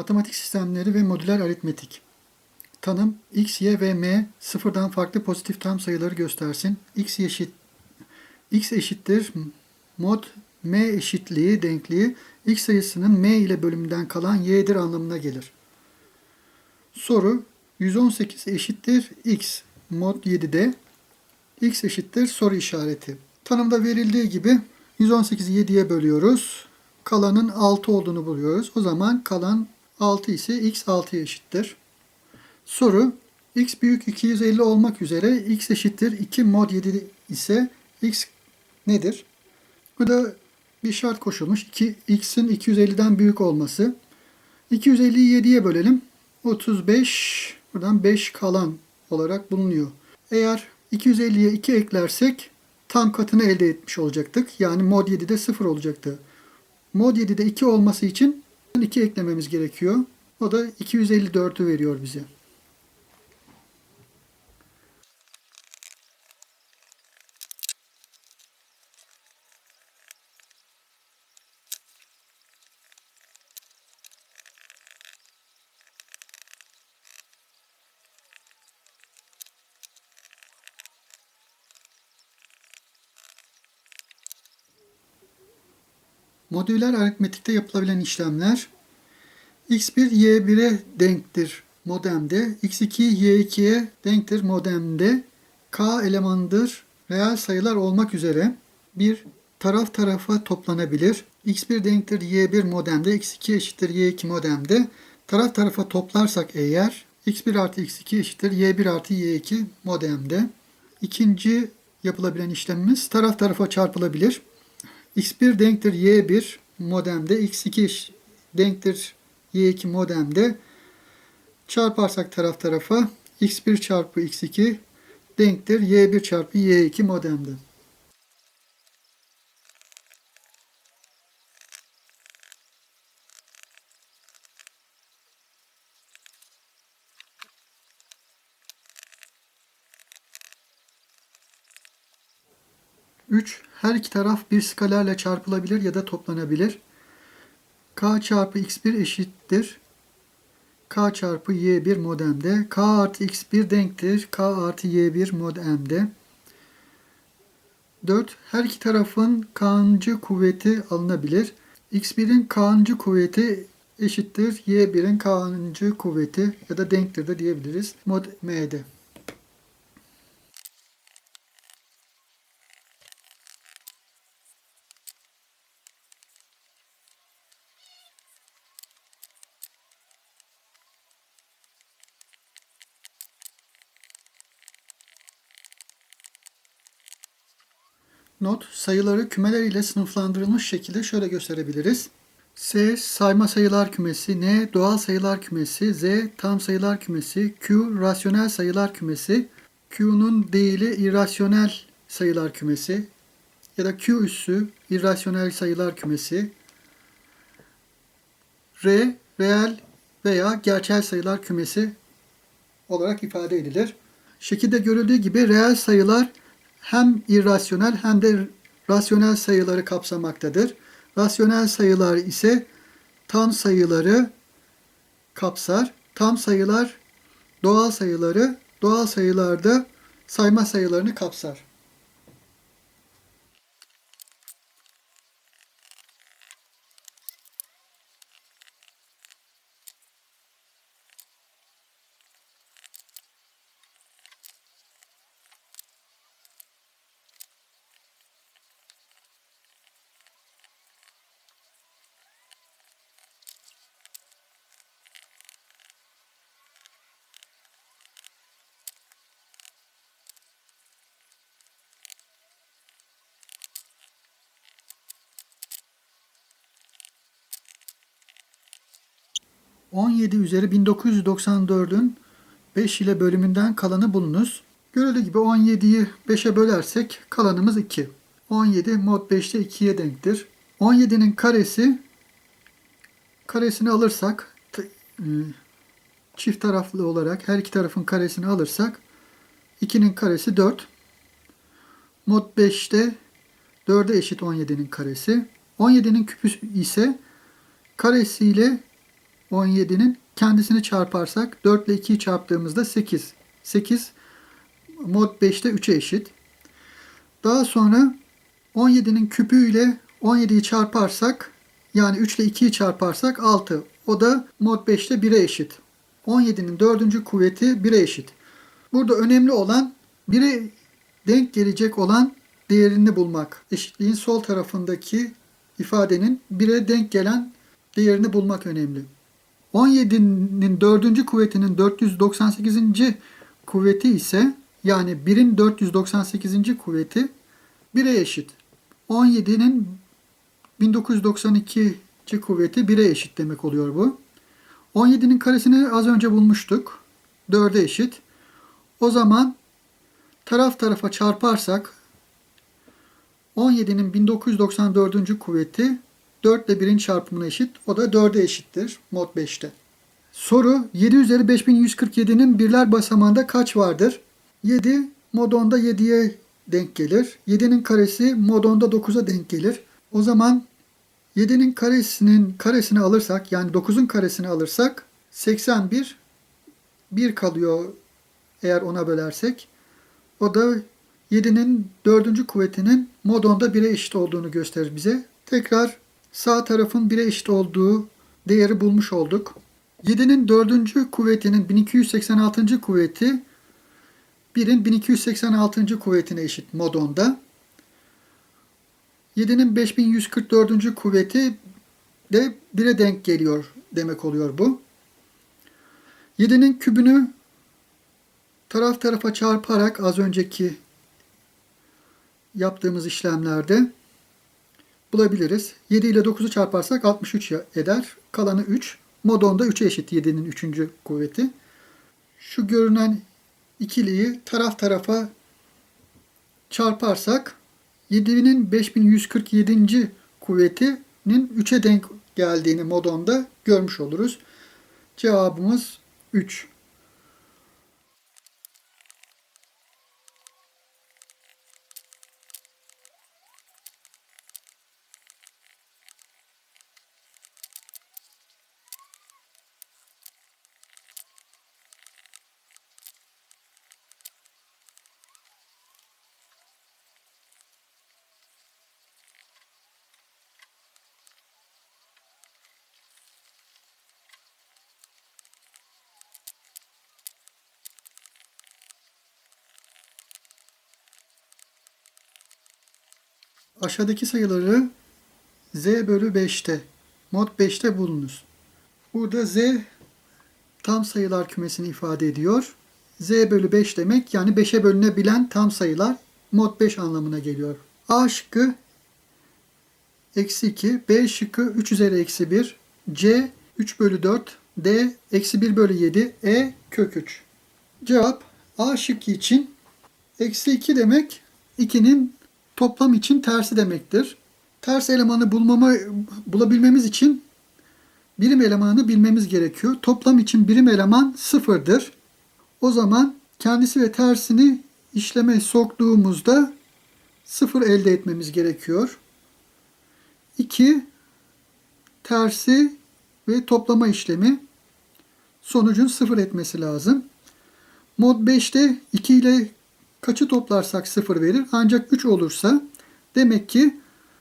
Matematik sistemleri ve modüler aritmetik. Tanım x, y ve m sıfırdan farklı pozitif tam sayıları göstersin. x eşit x eşittir mod m eşitliği denkliği x sayısının m ile bölümünden kalan y'dir anlamına gelir. Soru 118 eşittir x mod 7'de x eşittir soru işareti. Tanımda verildiği gibi 118'i 7'ye bölüyoruz. Kalanın 6 olduğunu buluyoruz. O zaman kalan 6 ise x 6'ya eşittir. Soru x büyük 250 olmak üzere x eşittir 2 mod 7 ise x nedir? Bu da bir şart koşulmuş. 2, x'in 250'den büyük olması. 250'yi 7'ye bölelim. 35 buradan 5 kalan olarak bulunuyor. Eğer 250'ye 2 eklersek tam katını elde etmiş olacaktık. Yani mod 7'de 0 olacaktı. Mod 7'de 2 olması için 2 eklememiz gerekiyor. O da 254'ü veriyor bize. Modüler aritmetikte yapılabilen işlemler x1 y1'e denktir modemde, x2 y2'ye denktir modemde, k elemanıdır reel sayılar olmak üzere bir taraf tarafa toplanabilir. x1 denktir y1 modemde, x2 eşittir y2 modemde. Taraf tarafa toplarsak eğer x1 artı x2 eşittir y1 artı y2 modemde. İkinci yapılabilen işlemimiz taraf tarafa çarpılabilir x1 denktir y1 modemde, x2 denktir y2 modemde çarparsak taraf tarafa x1 çarpı x2 denktir y1 çarpı y2 modemde. Üç, her iki taraf bir skalerle çarpılabilir ya da toplanabilir. k çarpı x1 eşittir. k çarpı y1 modemde. k artı x1 denktir. k artı y1 modemde. 4. Her iki tarafın k'ncı kuvveti alınabilir. x1'in k'ncı kuvveti eşittir. y1'in k'ncı kuvveti ya da denktir de diyebiliriz. Mod m'de. Not, sayıları kümeler ile sınıflandırılmış şekilde şöyle gösterebiliriz. S sayma sayılar kümesi, N doğal sayılar kümesi, Z tam sayılar kümesi, Q rasyonel sayılar kümesi, Q'nun değili irrasyonel sayılar kümesi ya da Q üssü irrasyonel sayılar kümesi, R reel veya gerçel sayılar kümesi olarak ifade edilir. Şekilde görüldüğü gibi reel sayılar hem irrasyonel hem de rasyonel sayıları kapsamaktadır. Rasyonel sayılar ise tam sayıları kapsar. Tam sayılar doğal sayıları, doğal sayılarda sayma sayılarını kapsar. ...17 üzeri 1994'ün 5 ile bölümünden kalanı bulunuz. Görüldüğü gibi 17'yi 5'e bölersek kalanımız 2. 17 mod 5'te 2'ye denktir. 17'nin karesi karesini alırsak e, çift taraflı olarak her iki tarafın karesini alırsak 2'nin karesi 4. Mod 5'te 4'e eşit 17'nin karesi. 17'nin küpü ise karesiyle 17'nin kendisini çarparsak 4 ile 2'yi çarptığımızda 8. 8 mod 5'te 3'e eşit. Daha sonra 17'nin küpüyle 17'yi çarparsak yani 3 ile 2'yi çarparsak 6. O da mod 5'te 1'e eşit. 17'nin dördüncü kuvveti 1'e eşit. Burada önemli olan 1'e denk gelecek olan değerini bulmak. Eşitliğin sol tarafındaki ifadenin 1'e denk gelen değerini bulmak önemli. 17'nin dördüncü kuvvetinin 498. kuvveti ise yani 1'in 498. kuvveti 1'e eşit. 17'nin 1992. kuvveti 1'e eşit demek oluyor bu. 17'nin karesini az önce bulmuştuk. 4'e eşit. O zaman taraf tarafa çarparsak 17'nin 1994. kuvveti 4 ile 1'in çarpımına eşit. O da 4'e eşittir mod 5'te. Soru 7 üzeri 5147'nin birler basamağında kaç vardır? 7 mod 10'da 7'ye denk gelir. 7'nin karesi mod 10'da 9'a denk gelir. O zaman 7'nin karesinin karesini alırsak yani 9'un karesini alırsak 81 1 kalıyor eğer ona bölersek. O da 7'nin 4. kuvvetinin mod 10'da 1'e eşit olduğunu gösterir bize. Tekrar sağ tarafın 1'e eşit olduğu değeri bulmuş olduk. 7'nin 4. kuvvetinin 1286. kuvveti 1'in 1286. kuvvetine eşit mod 10'da. 7'nin 5144. kuvveti de 1'e denk geliyor demek oluyor bu. 7'nin kübünü taraf tarafa çarparak az önceki yaptığımız işlemlerde bulabiliriz. 7 ile 9'u çarparsak 63 eder. Kalanı 3. Mod 10'da 3'e eşit 7'nin 3. kuvveti. Şu görünen ikiliyi taraf tarafa çarparsak 7'nin 5147. kuvvetinin 3'e denk geldiğini mod 10'da görmüş oluruz. Cevabımız 3. Aşağıdaki sayıları z bölü 5'te, mod 5'te bulunuz. Burada z tam sayılar kümesini ifade ediyor. z bölü 5 demek yani 5'e bölünebilen tam sayılar mod 5 anlamına geliyor. A şıkkı eksi 2, B şıkkı 3 üzeri eksi 1, C 3 bölü 4, D eksi 1 bölü 7, E kök 3. Cevap A şıkkı için eksi 2 demek 2'nin toplam için tersi demektir. Ters elemanı bulmama, bulabilmemiz için birim elemanını bilmemiz gerekiyor. Toplam için birim eleman sıfırdır. O zaman kendisi ve tersini işleme soktuğumuzda sıfır elde etmemiz gerekiyor. 2 tersi ve toplama işlemi sonucun sıfır etmesi lazım. Mod 5'te 2 ile kaçı toplarsak 0 verir. Ancak 3 olursa demek ki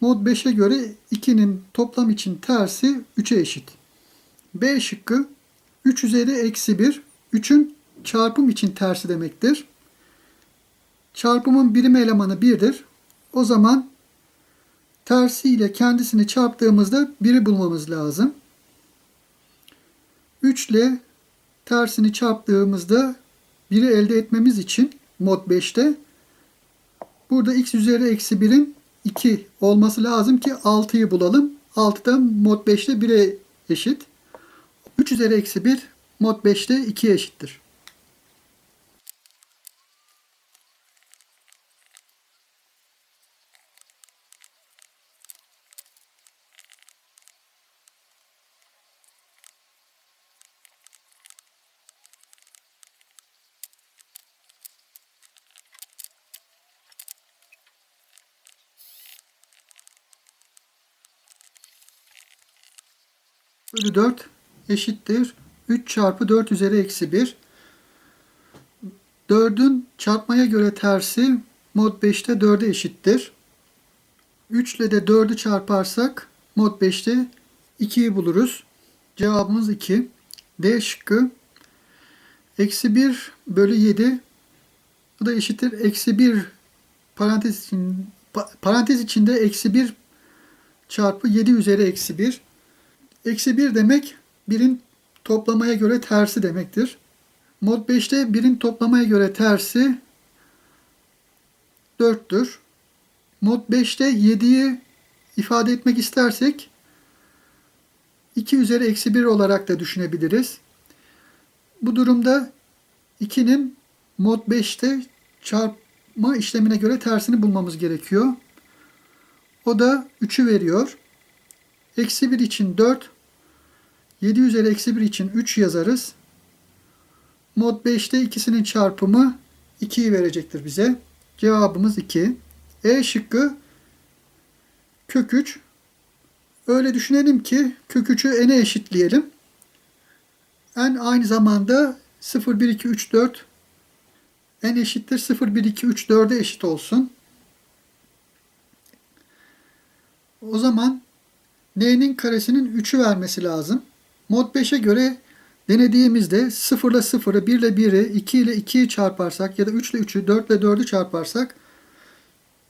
mod 5'e göre 2'nin toplam için tersi 3'e eşit. B şıkkı 3 üzeri eksi 1 3'ün çarpım için tersi demektir. Çarpımın birim elemanı 1'dir. O zaman tersi ile kendisini çarptığımızda 1'i bulmamız lazım. 3 ile tersini çarptığımızda 1'i elde etmemiz için mod 5'te. Burada x üzeri eksi 1'in 2 olması lazım ki 6'yı bulalım. 6 da mod 5'te 1'e eşit. 3 üzeri eksi 1 mod 5'te 2'ye eşittir. Bölü 4 eşittir 3 çarpı 4 üzeri eksi 1. 4'ün çarpmaya göre tersi mod 5'te 4'e eşittir. 3 ile de 4'ü çarparsak mod 5'te 2'yi buluruz. Cevabımız 2. D şıkkı. Eksi 1 bölü 7. Bu da eşittir. Eksi 1 parantez, parantez içinde eksi 1 çarpı 7 üzeri eksi 1. Eksi 1 demek 1'in toplamaya göre tersi demektir. Mod 5'te 1'in toplamaya göre tersi 4'tür. Mod 5'te 7'yi ifade etmek istersek 2 üzeri eksi 1 olarak da düşünebiliriz. Bu durumda 2'nin mod 5'te çarpma işlemine göre tersini bulmamız gerekiyor. O da 3'ü veriyor. Eksi 1 için 4, 7 üzeri eksi 1 için 3 yazarız. Mod 5'te ikisinin çarpımı 2'yi verecektir bize. Cevabımız 2. E şıkkı kök 3. Öyle düşünelim ki kök 3'ü n'e eşitleyelim. n aynı zamanda 0, 1, 2, 3, 4 n eşittir 0, 1, 2, 3, 4'e eşit olsun. O zaman n'nin karesinin 3'ü vermesi lazım. Mod 5'e göre denediğimizde 0 ile 0'ı, 1 ile 1'i, 2 ile 2'yi çarparsak ya da 3 ile 3'ü, 4 ile 4'ü çarparsak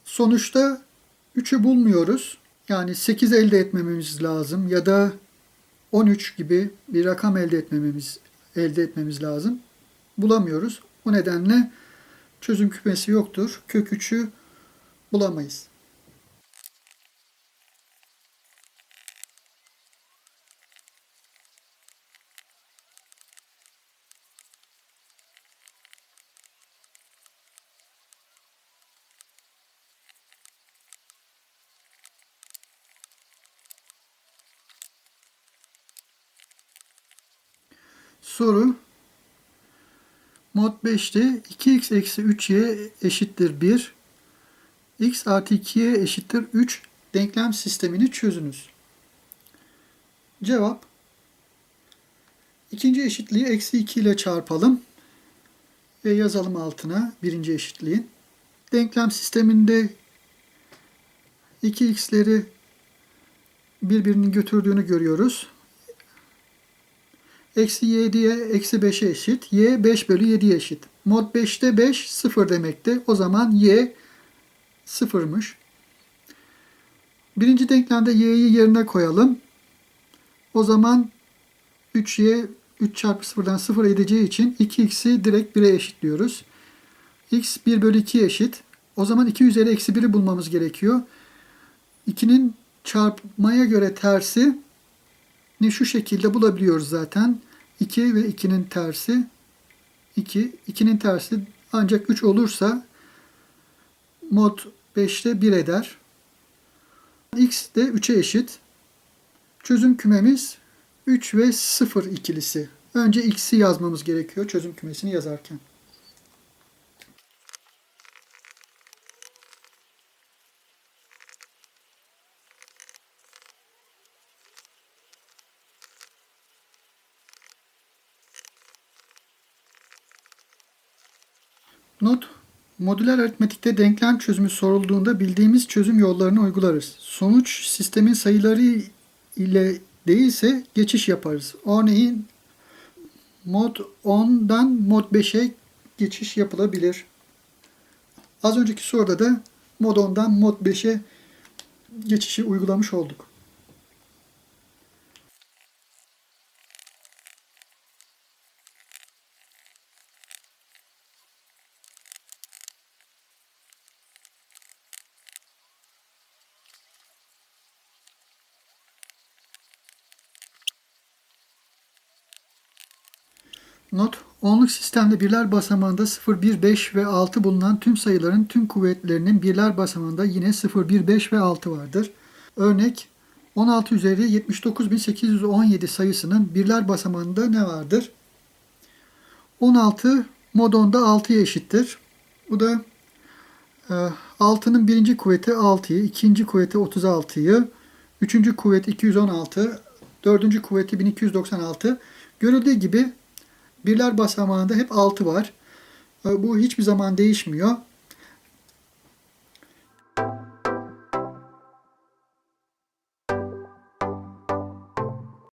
sonuçta 3'ü bulmuyoruz. Yani 8 elde etmememiz lazım ya da 13 gibi bir rakam elde etmememiz elde etmemiz lazım. Bulamıyoruz. Bu nedenle çözüm kümesi yoktur. Kök 3'ü bulamayız. Soru Mod 5'te 2x eksi 3y eşittir 1. x artı 2y eşittir 3 denklem sistemini çözünüz. Cevap İkinci eşitliği eksi 2 ile çarpalım ve yazalım altına birinci eşitliğin. Denklem sisteminde 2x'leri birbirinin götürdüğünü görüyoruz. Eksi 7'ye eksi 5'e eşit. Y 5 bölü 7'ye eşit. Mod 5'te 5 0 demekti. O zaman Y 0'mış. Birinci denklemde Y'yi yerine koyalım. O zaman 3Y 3 çarpı 0'dan 0 edeceği için 2x'i direkt 1'e eşitliyoruz. x 1 bölü 2 eşit. O zaman 2 üzeri eksi 1'i bulmamız gerekiyor. 2'nin çarpmaya göre tersi ne şu şekilde bulabiliyoruz zaten. 2 ve 2'nin tersi 2. 2'nin tersi ancak 3 olursa mod 5'te 1 eder. x de 3'e eşit. Çözüm kümemiz 3 ve 0 ikilisi. Önce x'i yazmamız gerekiyor çözüm kümesini yazarken. Not Modüler aritmetikte denklem çözümü sorulduğunda bildiğimiz çözüm yollarını uygularız. Sonuç sistemin sayıları ile değilse geçiş yaparız. Örneğin mod 10'dan mod 5'e geçiş yapılabilir. Az önceki soruda da mod 10'dan mod 5'e geçişi uygulamış olduk. Not, onluk sistemde birler basamağında 0, 1, 5 ve 6 bulunan tüm sayıların tüm kuvvetlerinin birler basamağında yine 0, 1, 5 ve 6 vardır. Örnek 16 üzeri 79.817 sayısının birler basamağında ne vardır? 16 mod 10'da 6'ya eşittir. Bu da e, 6'nın birinci kuvveti 6'yı, ikinci kuvveti 36'yı, üçüncü kuvvet 216, Dördüncü kuvveti 1296. Görüldüğü gibi birler basamağında hep 6 var. Bu hiçbir zaman değişmiyor.